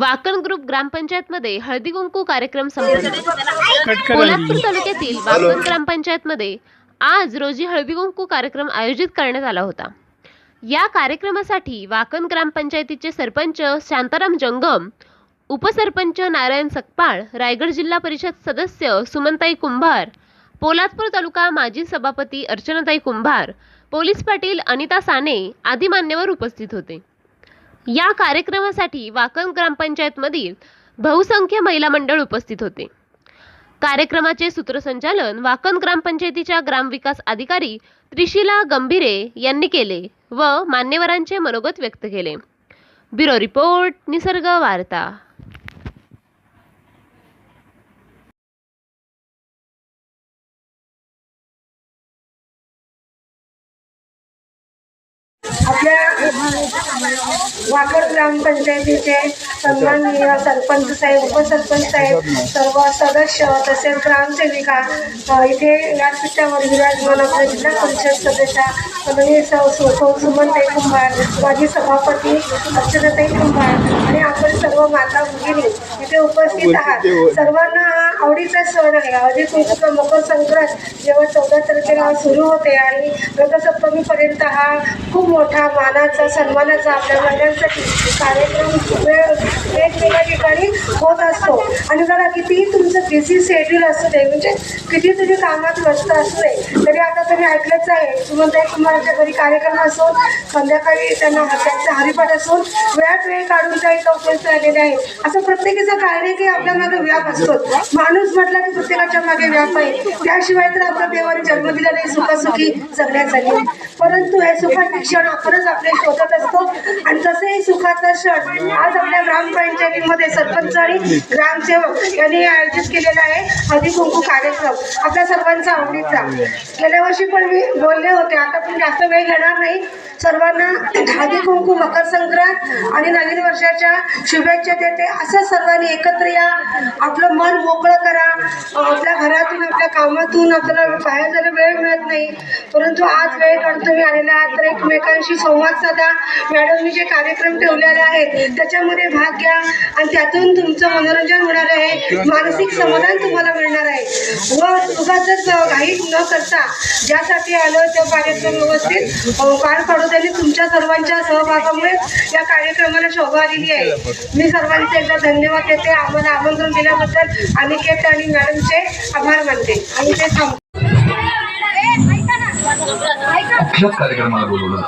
Wakan group ग्रामपंचायतमध्ये Haldi Kunku कार्यक्रम संपन्न. करा तालुक्यातील वाकण ग्रामपंचायतमध्ये आज रोजी हळदी कुंकू कार्यक्रम आयोजित करण्यात आला होता. या कार्यक्रमासाठी वाकण ग्रामपंचायतीचे सरपंच शांताराम जंगम उपसरपंच नारायण सकपाळ रायगड जिल्हा परिषद सदस्य सुमनताई कुंभार पोलादपूर तालुका माजी सभापती अर्चनाताई कुंभार पोलीस पाटील अनिता साने आदी मान्यवर उपस्थित होते. या कार्यक्रमासाठी वाकण ग्रामपंचायतमधील बहुसंख्य महिला मंडळ उपस्थित होते. कार्यक्रमाचे सूत्रसंचालन वाकण ग्रामपंचायतीच्या ग्रामविकास अधिकारी त्रिशिला गंभीरे यांनी केले व मान्यवरांचे मनोगत व्यक्त केले. ब्युरो रिपोर्ट निसर्ग वार्ता. आपल्या वाकड ग्रामपंचायतीचे सन्माननीय सरपंच साहेब उपसरपंच साहेब सर्व सदस्य तसेच ग्रामसेविका इथे व्यासपीठावर विराजमान आपल्या जिल्हा परिषद सदस्या सौ सुमनताई कुंभार माजी सभापती अर्चनाताई कुंभार आणि आपण सर्व माता भगिनी इथे उपस्थित आहात. सर्वांना आवडीचा सण आहे. हळदी कुंकूचा मकर संक्रांत जेव्हा चौदा तारखेला सुरू होते आणि रथसप्तमीपर्यंत हा खूप मोठा मानाचा सन्मानाचा आपल्या महिलांसाठी कार्यक्रम वेळ वेगवेगळ्या ठिकाणी होत असतो. आणि जरा कितीही तुमचं बिझी शेड्यूल असू दे म्हणजे किती तुम्ही कामात व्यस्त असू दे तरी आता तुम्ही ऐकलंच आहे तुम्हाला तुम्हाला घरी कार्यक्रम असो संध्याकाळी त्यांना त्यांचा हरिपाठ असून वेळात वेळ काढून त्या इथं उपस्थित राहिलेले आहे असं प्रत्येकीचं काय नाही की आपल्या मागे व्याप असतो माणूस म्हटला की प्रत्येकाच्या मागे व्याप आहे. त्याशिवाय तर आपल्या देवाने जन्म दिला नाही सुखासुखी जगण्यासाठी परंतु हे सुखाचे क्षण आपणच आपले शोधत असतो. आणि तसे हे सुखाचं क्षण आज आपल्या मध्ये सरपंच आणि ग्रामसेवक यांनी आयोजित केलेला आहे हळदी कुंकू कार्यक्रम. आपल्या सर्वांचा आवडीचा. गेल्या वर्षी पण मी बोलले होते. आता पण जास्त वेळ घेणार नाही. सर्वांना हळदी कुंकू मकर संक्रांत आणि नवीन वर्षाच्या शुभेच्छा देते. असं सर्वांनी एकत्र या. आपलं मन मोकळं करा. आपल्या कामातून आपल्याला बाहेर जायला वेळ मिळत नाही. परंतु आज वेळ काढून तुम्ही आलेला आहात तर एकमेकांशी संवाद साधा. मॅडमनी जे कार्यक्रम ठेवलेले आहेत त्याच्यामध्ये भाग घ्या. आणि त्यातून तुमचं मनोरंजन होणार आहे. मानसिक समाधान तुम्हाला मिळणार आहे. व उगाच घाई न करता ज्यासाठी आलो त्या कार्यक्रम व्यवस्थित पार पाडू त्यांनी तुमच्या सर्वांच्या सहभागामुळे या कार्यक्रमाला शोभा आलेली आहे. मी सर्वांचे एकदा धन्यवाद देते. आम्हाला आमंत्रण दिल्याबद्दल अनिकेत आणि मॅडमचे आभार मानते. कार्यक्रमाला बोलवलं